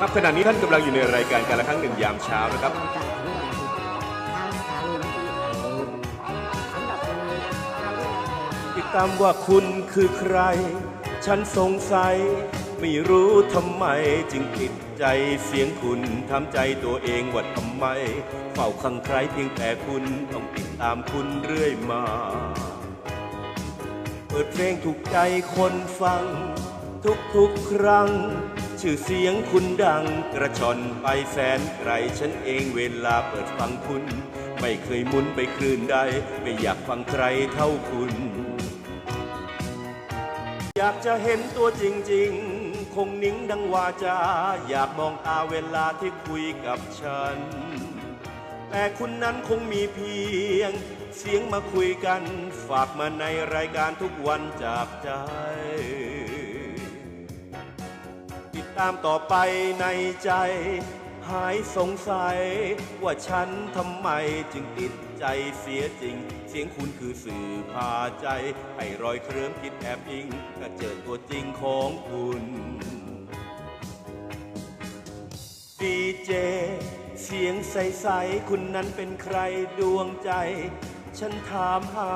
ครับขณะนี้ท่านกำลังอยู่ในรายการการละครั้งหนึ่งยามเช้านะครับติดติดตามว่าคุณคือใคร ฉันสงสัย ไม่รู้ทำไมจึงติดใจเสียงคุณทำใจตัวเองว่าทำไม เฝ้าคังใครเพียงแต่คุณต้องติดตามคุณเรื่อยมา เปิดเพลงถูกใจคนฟัง ทุกๆครั้ง ชื่อเสียงคุณดังกระชอนไปแสนไกลฉันเองเวลาเปิดฟังคุณ ไม่เคยมุนไปคลื่นใด ไม่อยากฟังใครเท่าคุณ อยากจะเห็นตัวจริง ๆ คงนิ่งดังวาจา อยากมองตาเวลาที่คุยกับฉัน แต่คุณนั้นคงมีเพียง เสียงมาคุยกัน ฝากมาในรายการทุกวันจากใจ ตามต่อไปในใจ หายสงสัย ว่าฉันทำไมจึงติดใจเสียจริง เสียงคุณคือสื่อพาใจ ให้รอยเครื่องคิดแอบอิงก็เจอตัวจริงของคุณดีเจเสียงใส ๆ คุณนั้นเป็นใครดวงใจ ฉันถามหา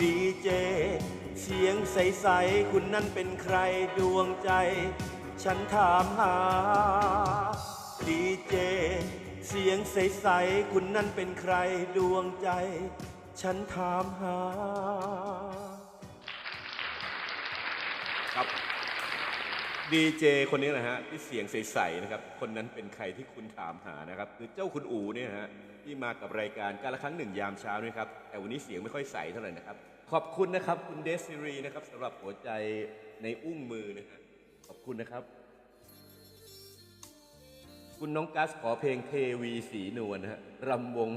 ดีเจ เสียงใส ๆ คุณนั่นเป็นใครดวงใจ ฉันถามหา ดีเจ เสียงใส ๆ คุณนั่นเป็นใครดวงใจ ฉันถามหา ครับ ดีเจคนนี้นะฮะที่เสียงใสๆนะครับ คนนั้นเป็นใครที่คุณถามหานะครับคือเจ้าคุณอูเนี่ยฮะที่มากับรายการการละครั้งหนึ่งยามเช้านี่ครับแต่วันนี้เสียงไม่ค่อยใสเท่าไหร่นะครับ ขอบคุณนะครับคุณเดซิรีนะครับสำหรับหัวใจในอุ้งมือนะฮะขอบคุณนะครับ คุณน้องกัสขอเพลงเทวีสีนวลนะฮะรำวง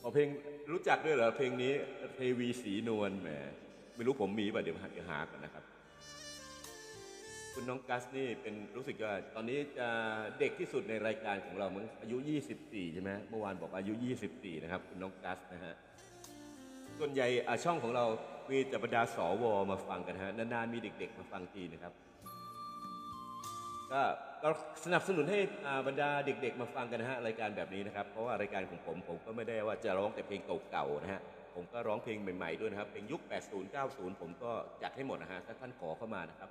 ขอเพลงรู้จักด้วยเหรอเพลงนี้เทวีสีนวลแหมไม่รู้ผมมีป่ะเดี๋ยวหาเดี๋ยวหาก่อนนะครับ คุณน้องกัสนี่เป็นรู้สึกว่าตอนนี้จะเด็กที่สุดในรายการของเรามั้งอายุ 24 ใช่ไหมเมื่อวานบอกอายุ 24 นะครับ คุณน้องกัสนะฮะส่วนใหญ่ช่องของเรามีแต่บรรดาสวมาฟังกันฮะนานๆมีเด็ก ๆ มาฟังทีนะครับ ก็สนับสนุนให้บรรดาเด็ก ๆ มาฟังกันนะฮะรายการแบบนี้นะครับ เพราะว่ารายการของผมผมก็ไม่ได้ว่าจะร้องแต่เพลงเก่าๆนะฮะผมก็ร้องเพลงใหม่ๆด้วยนะครับเพลงยุค 80 90 ผมก็จัดให้หมดนะฮะถ้าท่านขอเข้ามานะครับ